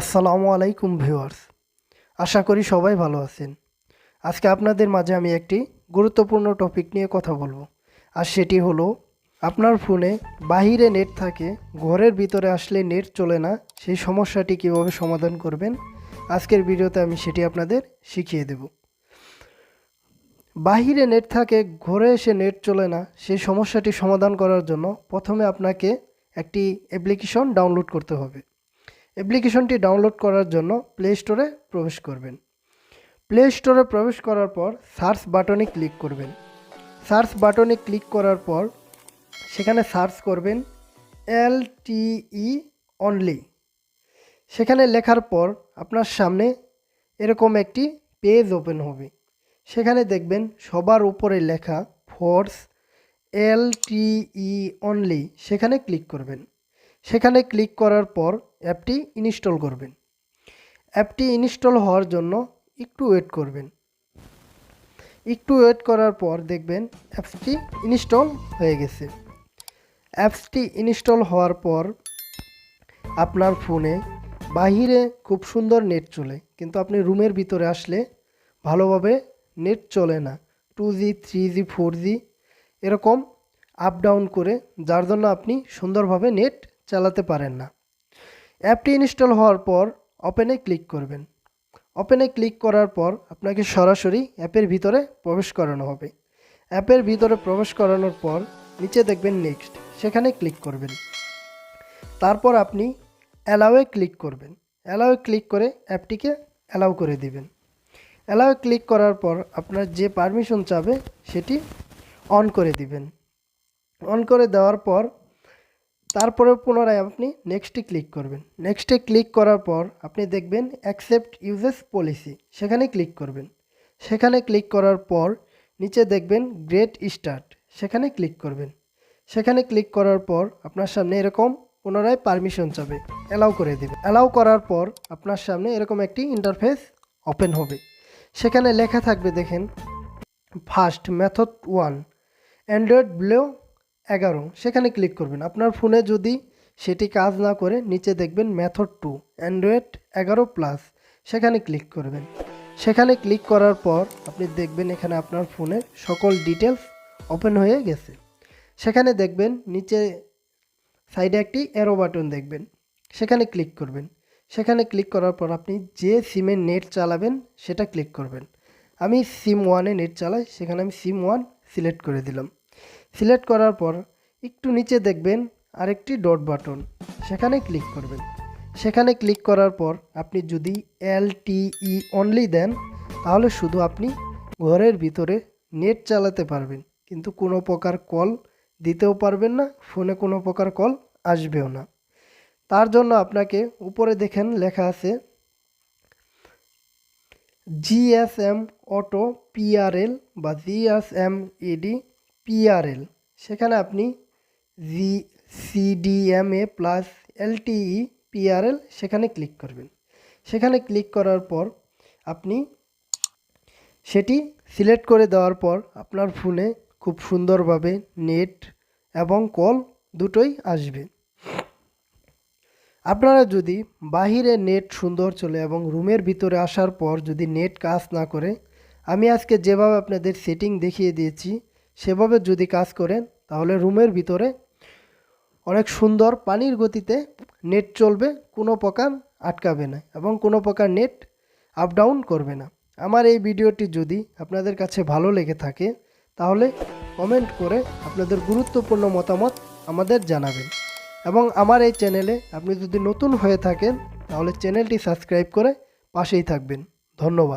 আসসালামু আলাইকুম ভিউয়ার্স। আশা করি সবাই ভালো আছেন। আজকে আপনাদের মাঝে আমি একটি গুরুত্বপূর্ণ টপিক নিয়ে কথা বলব। আর সেটি হলো, আপনার ফোনে বাহিরে নেট থাকে, ঘরের ভিতরে আসলে নেট চলে না, সেই সমস্যাটি কীভাবে সমাধান করবেন? আজকের ভিডিওতে আমি সেটি আপনাদের শিখিয়ে দেব। বাহিরে নেট থাকে, ঘরে এসে নেট চলে না, সেই সমস্যাটি সমাধান করার জন্য প্রথমে আপনাকে একটি অ্যাপ্লিকেশন ডাউনলোড করতে হবে। অ্যাপ্লিকেশনটি ডাউনলোড করার জন্য প্লে স্টোরে প্রবেশ করবেন। প্লে স্টোরে প্রবেশ করার পর সার্চ বাটনে ক্লিক করবেন। সার্চ বাটনে ক্লিক করার পর সেখানে সার্চ করবেন এল টিই অনলি সেখানে লেখার পর আপনার সামনে এরকম একটি পেজ ওপেন হবে। সেখানে দেখবেন সবার উপরে লেখা force L T E only সেখানে ক্লিক করবেন। সেখানে ক্লিক করার পর অ্যাপটি ইনস্টল করবেন। অ্যাপটি ইনস্টল হওয়ার জন্য একটু ওয়েট করবেন। একটু ওয়েট করার পর দেখবেন অ্যাপসটি ইনস্টল হয়ে গেছে। অ্যাপসটি ইনস্টল হওয়ার পর আপনার ফোনে বাহিরে খুব সুন্দর নেট চলে, কিন্তু আপনি রুমের ভিতরে আসলে ভালোভাবে নেট চলে না। Two G, three G, four G এরকম আপ ডাউন করে, যার জন্য আপনি সুন্দরভাবে নেট চালাতে পারেন না। অ্যাপটি ইনস্টল হওয়ার পর ওপেনে ক্লিক করবেন। ওপেনে ক্লিক করার পর আপনাকে সরাসরি অ্যাপের ভিতরে প্রবেশ করানো হবে। অ্যাপের ভিতরে প্রবেশ করানোর পর নিচে দেখবেন নেক্সট সেখানে ক্লিক করবেন। তারপর আপনি অ্যালাওয়ে ক্লিক করবেন। অ্যালাওয়ে ক্লিক করে অ্যাপটিকে অ্যালাউ করে দিবেন। অ্যালাওয়ে ক্লিক করার পর আপনার যে পারমিশন চাবে সেটি অন করে দিবেন। অন করে দেওয়ার পর তারপরে পুনরায় আপনি নেক্সটে ক্লিক করবেন। নেক্সটে ক্লিক করার পর আপনি দেখবেন অ্যাকসেপ্ট ইউজেস পলিসি সেখানে ক্লিক করবেন। সেখানে ক্লিক করার পর নিচে দেখবেন গ্রেট স্টার্ট সেখানে ক্লিক করবেন। সেখানে ক্লিক করার পর আপনার সামনে এরকম পুনরায় পারমিশন চাবে অ্যালাউ করে দেবে। অ্যালাউ করার পর আপনার সামনে এরকম একটি ইন্টারফেস ওপেন হবে। সেখানে লেখা থাকবে দেখেন first method one android below এগারো, সেখানে ক্লিক করবেন। আপনার ফোনে যদি সেটি কাজ না করে, নিচে দেখবেন মেথড টু অ্যান্ড্রয়েড এগারো প্লাস সেখানে ক্লিক করবেন। সেখানে ক্লিক করার পর আপনি দেখবেন এখানে আপনার ফোনের সকল ডিটেলস ওপেন হয়ে গেছে। সেখানে দেখবেন নিচে সাইডে একটি অ্যারো বাটন দেখবেন। সেখানে ক্লিক করবেন। সেখানে ক্লিক করার পর আপনি যে সিমের নেট চালাবেন, সেটা ক্লিক করবেন। আমি সিম ওয়ানে নেট চালাই, সেখানে আমি সিম ওয়ান সিলেক্ট করে দিলাম। সিলেক্ট করার পর একটু নিচে দেখবেন আরেকটি ডট বাটন, সেখানে ক্লিক করবেন। সেখানে ক্লিক করার পর আপনি যদি এল ই অনলি দেন, তাহলে শুধু আপনি ঘরের ভিতরে নেট চালাতে পারবেন। কিন্তু কোনো প্রকার কল দিতেও পারবেন না, ফোনে কোনো প্রকার কল আসবেও না। তার জন্য আপনাকে উপরে দেখেন লেখা আছে জিএসএম অটো পিআরএল বা জিএসএম ইডি পিআরএল, সেখানে আপনি G CDMA plus LTE PRL সেখানে ক্লিক করবেন। সেখানে ক্লিক করার পর আপনি সেটি সিলেক্ট করে দেওয়ার পর আপনার ফোনে খুব সুন্দরভাবে নেট এবং কল দুটোই আসবে। আপনারা যদি বাহিরে নেট সুন্দর চলে এবং রুমের ভিতরে আসার পর যদি নেট কাজ না করে, আমি আজকে যেভাবে আপনাদের সেটিং দেখিয়ে দিয়েছি সেভাবে যদি কাজ করেন, তাহলে রুমের ভিতরে অনেক সুন্দর পানির গতিতে নেট চলবে, কোনো প্রকার আটকাবে না এবং কোনো প্রকার নেট আপ ডাউন করবে না। আমার এই ভিডিওটি যদি আপনাদের কাছে ভালো লেগে থাকে, তাহলে কমেন্ট করে আপনাদের গুরুত্বপূর্ণ মতামত আমাদের জানাবেন। এবং আমার এই চ্যানেলে আপনি যদি নতুন হয়ে থাকেন, তাহলে চ্যানেলটি সাবস্ক্রাইব করে পাশেই থাকবেন। ধন্যবাদ।